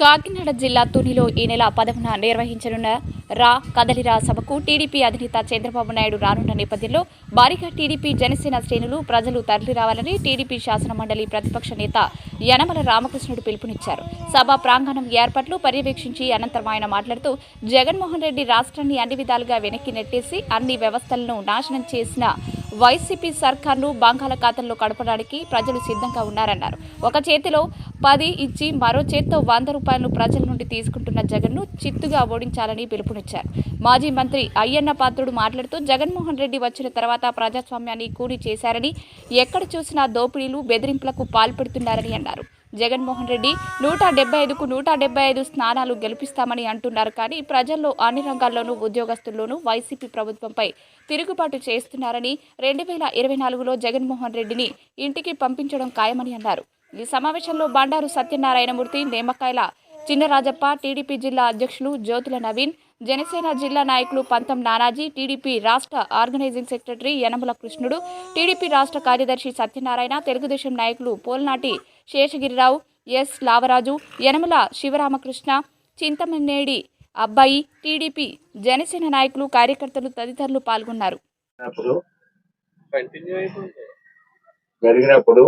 కాకినాడ జిల్లా తునిలో ఈ నెల పదవున నిర్వహించనున్న రా కదలిరా సభకు టీడీపీ అధినేత చంద్రబాబు నాయుడు రానున్న నేపథ్యంలో భారీగా టీడీపీ జనసేన శ్రేణులు ప్రజలు తరలిరావాలని టీడీపీ శాసనమండలి ప్రతిపక్ష నేత యనమల రామకృష్ణుడు పిలుపునిచ్చారు. సభ ప్రాంగణం ఏర్పాట్లు పర్యవేక్షించి అనంతరం ఆయన మాట్లాడుతూ జగన్మోహన్ రెడ్డి రాష్ట్రాన్ని అన్ని విధాలుగా వెనక్కి నెట్టేసి అన్ని వ్యవస్థలను నాశనం చేసిన వైసీపీ సర్కార్ను బంగాళాఖాతంలో కడపడానికి ప్రజలు సిద్ధంగా ఉన్నారన్నారు. ఒక చేతిలో పది ఇచ్చి మరో చేత్తో వంద రూపాయలను ప్రజల నుండి తీసుకుంటున్న జగన్ను చిత్తుగా ఓడించాలని పిలుపునిచ్చారు. మాజీ మంత్రి అయ్యన్న పాత్రుడు మాట్లాడుతూ జగన్మోహన్ రెడ్డి వచ్చిన తర్వాత ప్రజాస్వామ్యాన్ని కూలి చేశారని ఎక్కడ చూసినా దోపిడీలు బెదిరింపులకు పాల్పడుతున్నారని అన్నారు. జగన్మోహన్ రెడ్డి నూట డెబ్బై ఐదుకు నూట డెబ్బై ఐదు స్థానాలు గెలిపిస్తామని అంటున్నారు. కానీ ప్రజల్లో అన్ని రంగాల్లోనూ ఉద్యోగస్తుల్లోనూ వైసీపీ ప్రభుత్వంపై తిరుగుబాటు చేస్తున్నారని రెండు వేల ఇరవై నాలుగులో జగన్మోహన్ రెడ్డిని ఇంటికి పంపించడం ఖాయమని అన్నారు. ఈ సమావేశంలో బండారు సత్యనారాయణమూర్తి నేమకాయల చిన్నరాజప్ప టీడీపీ జిల్లా అధ్యక్షులు జ్యోతుల నవీన్ జనసేన జిల్లా నాయకులు పంతం నానాజీ టీడీపీ రాష్ట్ర organising secretary Yanamala Krishnudu TDP రాష్ట్ర కార్యదర్శి సత్యనారాయణ తెలుగుదేశం నాయకులు పోల్నాటి శేషగిరిరావు ఎస్. లావరాజు యనమల శివరామకృష్ణ చింతమనేడి అబ్బాయి టీడీపీ జనసేన నాయకులు కార్యకర్తలు తదితరులు పాల్గొన్నారు. జరిగినప్పుడు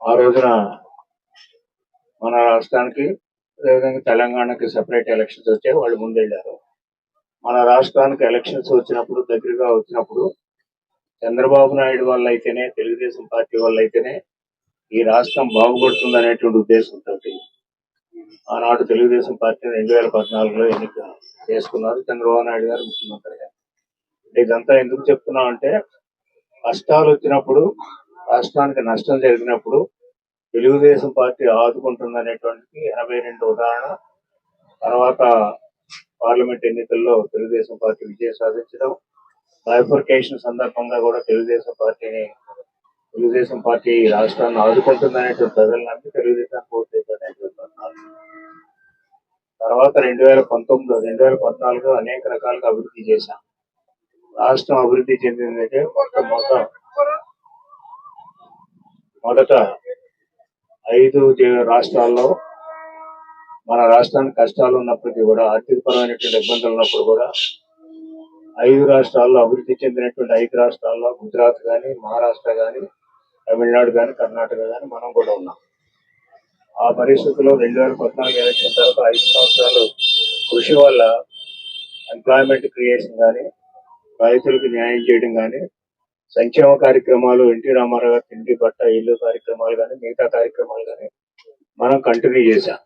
ఆ రోజున మన రాష్ట్రానికి అదేవిధంగా తెలంగాణకి సెపరేట్ ఎలక్షన్స్ వచ్చాయి వాళ్ళు ముందెళ్ళారు. మన రాష్ట్రానికి ఎలక్షన్స్ వచ్చినప్పుడు దగ్గరగా వచ్చినప్పుడు చంద్రబాబు నాయుడు వల్ల అయితేనే తెలుగుదేశం పార్టీ వల్ల అయితేనే ఈ రాష్ట్రం బాగుపడుతుంది అనేటువంటి ఉద్దేశంతో ఆనాడు తెలుగుదేశం పార్టీ రెండు వేల పద్నాలుగులో ఎన్నిక చేసుకున్నారు. చంద్రబాబు నాయుడు గారు ముఖ్యమంత్రిగా ఇదంతా ఎందుకు చెప్తున్నాం అంటే కష్టాలు వచ్చినప్పుడు రాష్ట్రానికి నష్టం జరిగినప్పుడు తెలుగుదేశం పార్టీ ఆదుకుంటుంది అనేటువంటిది ఎనభై రెండు ఉదాహరణ. తర్వాత పార్లమెంట్ ఎన్నికల్లో తెలుగుదేశం పార్టీ విజయం సాధించడం. బైఫర్కేషన్ సందర్భంగా కూడా తెలుగుదేశం పార్టీని తెలుగుదేశం పార్టీ ఈ రాష్ట్రాన్ని ఆదుకుంటుంది అనేటువంటి ప్రజలు నమ్మి తెలుగుదేశానికి ఓటు వేశారు తర్వాత రెండు వేల పంతొమ్మిది రెండు వేల పద్నాలుగు అనేక రకాలుగా అభివృద్ధి చేశాం. రాష్ట్రం అభివృద్ధి చెందిందంటే మొత్తం మొత్తం మొదట ఐదు రాష్ట్రాల్లో మన రాష్ట్రానికి కష్టాలు ఉన్నప్పటికీ కూడా ఆర్థికపరమైనటువంటి ఇబ్బందులు ఉన్నప్పుడు కూడా ఐదు రాష్ట్రాల్లో అభివృద్ధి చెందినటువంటి ఐదు రాష్ట్రాల్లో గుజరాత్ కానీ మహారాష్ట్ర కానీ తమిళనాడు కానీ కర్ణాటక కానీ మనం కూడా ఉన్నాం. ఆ పరిస్థితుల్లో రెండు వేల పద్నాలుగు ఎలక్షన్ తర్వాత ఐదు సంవత్సరాలు కృషి వల్ల ఎంప్లాయ్మెంట్ క్రియేషన్ కానీ రైతులకు న్యాయం చేయడం కానీ సంక్షేమ కార్యక్రమాలు ఎన్టీ రామారావు గారి తిండి బట్ట ఇల్లు కార్యక్రమాలు కానీ మిగతా కార్యక్రమాలు కానీ మనం కంటిన్యూ చేశాం.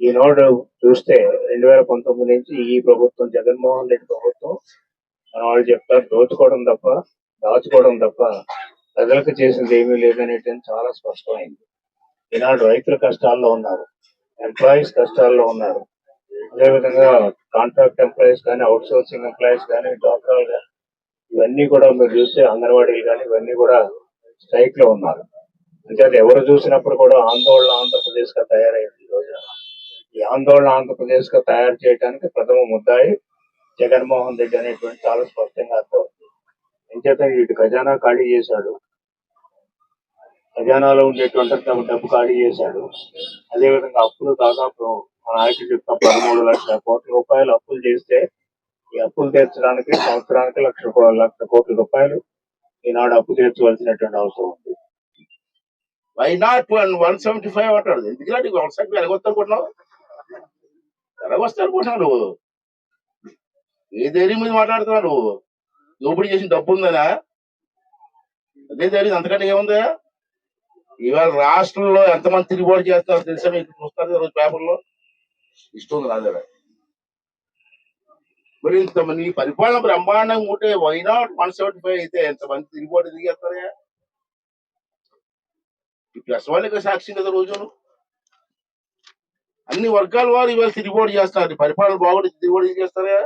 ఈనాడు చూస్తే రెండు వేల పంతొమ్మిది నుంచి ఈ ప్రభుత్వం జగన్మోహన్ రెడ్డి ప్రభుత్వం మన వాళ్ళు చెప్తారు దోచుకోవడం తప్ప దాచుకోవడం తప్ప ప్రజలకు చేసింది ఏమీ లేదనేది చాలా స్పష్టమైంది. ఈనాడు రైతుల కష్టాల్లో ఉన్నారు ఎంప్లాయీస్ కష్టాల్లో ఉన్నారు. అదేవిధంగా కాంట్రాక్ట్ ఎంప్లాయీస్ కానీ అవుట్ సోర్సింగ్ ఎంప్లాయీస్ కానీ డాక్టర్లు కానీ ఇవన్నీ కూడా మీరు చూస్తే అంగన్వాడీలు కానీ ఇవన్నీ కూడా స్ట్రైక్లో ఉన్నారు. అంటే అది ఎవరు చూసినప్పుడు కూడా ఆందోళన ఆంధ్రప్రదేశ్గా తయారైంది రోజు. ఈ ఆందోళన ఆంధ్రప్రదేశ్గా తయారు చేయడానికి ప్రథమ ముద్దాయి జగన్మోహన్ రెడ్డి అనేటువంటి చాలా స్పష్టంగా అర్థం ఎంచేత ఇటు ఖజానా ఖాళీ చేశాడు. ఖజానాలో ఉండేటువంటి డబ్బు- డబ్బు ఖాళీ చేశాడు. అదేవిధంగా అప్పులు దాదాపు మన నాయకుడు యొక్క పదమూడు లక్షల కోట్ల రూపాయలు అప్పులు చేస్తే ఈ అప్పులు తీర్చడానికి సంవత్సరానికి లక్ష లక్ష కోట్ల రూపాయలు ఈనాడు అప్పు తీర్చవలసినటువంటి అవసరం ఉంది. Why not one one seventy five అంటాడు. ఎందుకు నీకు వన్ సెవెంటీ ఎలాగొస్తానుకుంటున్నావు ఎలాగొస్తానుకుంటున్నావు నువ్వు. ఏ ధైర్యం మీద మాట్లాడుతున్నావు నువ్వు? దోపిడీ చేసిన డబ్బు ఉందనా? అదే ధైర్యం అంతకంటే ఏముందా? ఇవాళ రాష్ట్రంలో ఎంతమంది తిరుగుబాటు చేస్తారో తెలుసా మీకు? చూస్తారు రోజు పేపర్లో? ఇష్టం ఉంది రాదా మరి ఇంత నీ పరిపాలన బ్రహ్మాండంగా ఉంటే why not one seventy five అయితే ఎంతమంది తిరుగుబాటు దిగేస్తారా ఈ ప్రెస్ వాళ్ళకి సాక్షి కదా రోజును అన్ని వర్గాల వారు ఇవాళ తిరుగుబాటు చేస్తారు పరిపాలన బాగుంటే తిరుగుబాటు చేస్తారా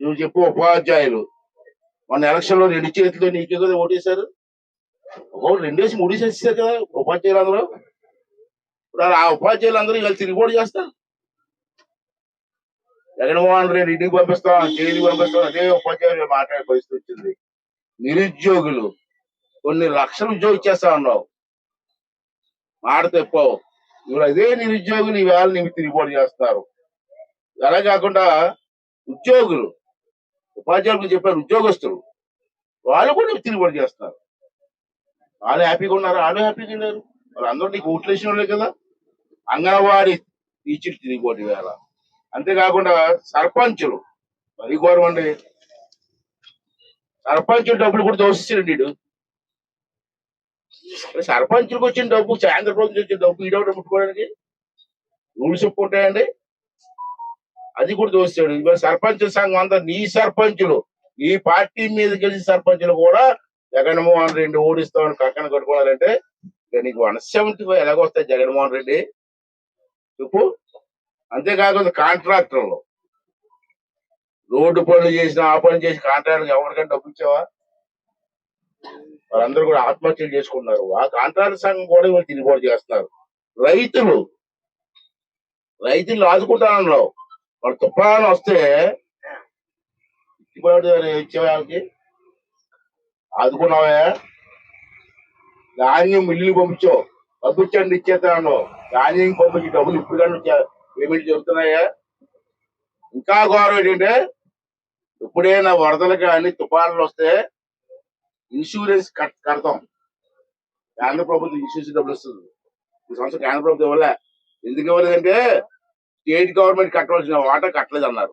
నువ్వు చెప్పు ఉపాధ్యాయులు. మొన్న ఎలక్షన్లో రెండు చేతిలో నీకే కదా ఓటేశారు. ఒకటి రెండేసి మూడేసి కదా ఉపాధ్యాయులు అందరూ ఇప్పుడు ఆ ఉపాధ్యాయులు అందరూ ఇవాళ తిరుగుబాటు చేస్తారు. జగన్మోహన్ రెడ్డి ఇంటికి పంపిస్తాం జైలుకి పంపిస్తాం అదే ఉపాధ్యాయులు మాట్లాడే పరిస్థితి వచ్చింది. నిరుద్యోగులు కొన్ని లక్షలు ఉద్యోగం ఇచ్చేస్తా ఉన్నావు. మాట తెప్పావు. ఇవాళ అదే నిరుద్యోగులు ఈవేళ నిమిత్తి రిపోర్ట్ చేస్తారు. అలా కాకుండా ఉద్యోగులు ఉపాధ్యాయులకు చెప్పారు ఉద్యోగస్తులు. వాళ్ళు కూడా తిరుగుబడి చేస్తారు. వాళ్ళు హ్యాపీగా ఉన్నారు వాళ్ళు హ్యాపీగా ఉన్నారు వాళ్ళందరూ నీకు ఓట్లు వేసిన వాళ్ళే కదా. అంగన్వాడీ టీచర్లు తిరిగిపోటీ వేళ. అంతేకాకుండా సర్పంచులు. మరి ఘోరం అండి. సర్పంచులు డబ్బులు కూడా దోషించండి వీడు. సర్పంచులకు వచ్చిన డబ్బు ఆంధ్రప్రదేశ్ వచ్చిన డబ్బు ఈడవడం ముట్టుకోవడానికి రూల్స్ ఉంటాయండి అది కూడా చూస్తాడు ఇవాళ సర్పంచ్ సంఘం అంతా నీ సర్పంచులు. ఈ పార్టీ మీద కలిసి సర్పంచులు కూడా జగన్మోహన్ రెడ్డి ఓడిస్తామని కక్కన కట్టుకోవాలంటే ఇక నీకు వన్ సెవెంటీ ఫైవ్ ఎలాగొస్తాయి జగన్మోహన్ రెడ్డి. చెప్పు. అంతేకాకుండా కాంట్రాక్టర్లు. రోడ్డు పనులు చేసిన ఆ పని చేసి కాంట్రాక్టర్ ఎవరికైనా డబ్బు ఇచ్చావా? వాళ్ళందరూ కూడా ఆత్మహత్యలు చేసుకున్నారు ఆ కాంట్రాక్టర్ సంఘం కూడా వీళ్ళు తిరిగిపోటు చేస్తున్నారు. రైతులు. రైతులు ఆదుకుంటాను వాళ్ళు తుఫాను వస్తే ఇచ్చిపోయాడు ఇచ్చేవాళ్ళకి ధాన్యం మిల్లులు పంపించావు పంపించండి ఇచ్చేస్తాను ధాన్యం పంపించి డబ్బులు ఇప్పుడు కానీ పేమెంట్ చెబుతున్నాయా ఇంకా ఘోరం ఏంటంటే ఎప్పుడైనా వరదలు కానీ తుఫాన్లు వస్తే ఇన్సూరెన్స్ కట్ కడతాం కేంద్ర ప్రభుత్వం ఇన్సూరెన్స్ డబ్బులు ఇస్తుంది ఈ సంవత్సరం కేంద్ర ప్రభుత్వం ఇవ్వలే ఎందుకు ఇవ్వలేదంటే స్టేట్ గవర్నమెంట్ కట్టవలసిన వాటర్ కట్టలేదు అన్నారు